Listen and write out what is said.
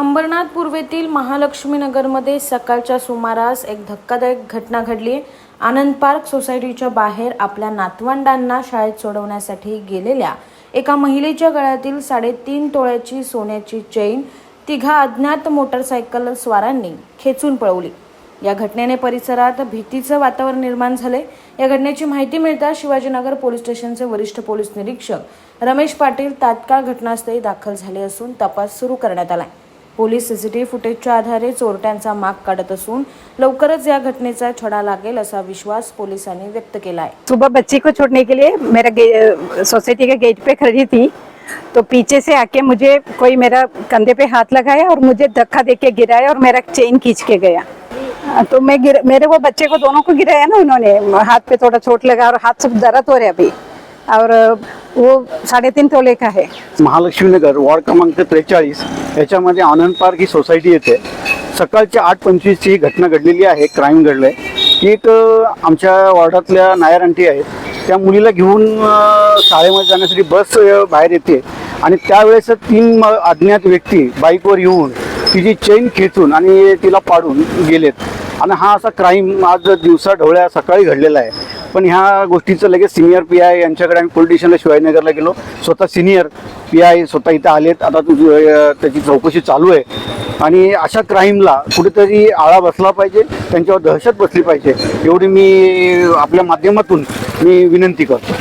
अंबरनाथ पूर्वेतील महालक्ष्मीनगरमध्ये सकाळच्या सुमारास एक धक्कादायक घटना घडली. आनंद पार्क सोसायटीच्या बाहेर आपल्या नातवंडांना शाळेत सोडवण्यासाठी गेलेल्या एका महिलेच्या गळ्यातील साडेतीन तोळ्याची सोन्याची चेन तिघा अज्ञात मोटरसायकल स्वारांनी खेचून पळवली. या घटनेने परिसरात भीतीचं वातावरण निर्माण झाले. या घटनेची माहिती मिळताच शिवाजीनगर पोलीस स्टेशनचे वरिष्ठ पोलीस निरीक्षक रमेश पाटील तात्काळ घटनास्थळी दाखल झाले असून तपास सुरू करण्यात आलाय. पोलीस सीसीटीव्ही फुटेजच्या आधारे चोरट्यांचा माग काढत असून लवकरच या घटनेचा छडा लागेल असा विश्वास पोलिसांनी व्यक्त केला आहे सुबह बच्ची को छोड़ने के लिए मेरा गे- सोसाइटी के गेट पे खड़ी थी। तो पीछे से आके मुझे कोई मेरा कंधे पे हाथ लगाया और मुझे धक्का दे के गिराया और मेरा चेन खींच के गया। तो मैं गिर मेरे वो बच्चे को दोनों को गिराया ना उन्होंने। हाथ पे थोड़ा चोट लगा और हाथ सब दर्द हो रहे अभी। और वो साढ़े तीन तोले का है। महालक्ष्मीनगर वॉर्ड क्रमांक त्रेचाळीस. याच्यामध्ये आनंद पार्क ही सोसायटी येते. सकाळच्या आठ पंचवीसची ही घटना घडलेली आहे क्राईम घडलंय. की एक आमच्या वॉर्डातल्या नायर आंटी आहेत. त्या मुलीला घेऊन शाळेमध्ये जाण्यासाठी बस बाहेर येते. आणि त्यावेळेस तीन अज्ञात व्यक्ती बाईकवर येऊन तिची चेन खेचून आणि तिला पाडून गेलेत. आणि हा असा क्राईम आज दिवसा ढवळ्या सकाळी घडलेला आहे. पण ह्या गोष्टीचं लगेच सिनियर पी आय यांच्याकडे आम्ही पोलीस स्टेशनला शिवाजीनगरला गेलो. स्वतः सिनियर पी आय स्वतः इथं आलेत. आता त्याची चौकशी चालू आहे. आणि अशा क्राईमला कुठेतरी आळा बसला पाहिजे त्यांच्यावर दहशत बसली पाहिजे. एवढी मी आपल्या माध्यमातून मी विनंती करतो.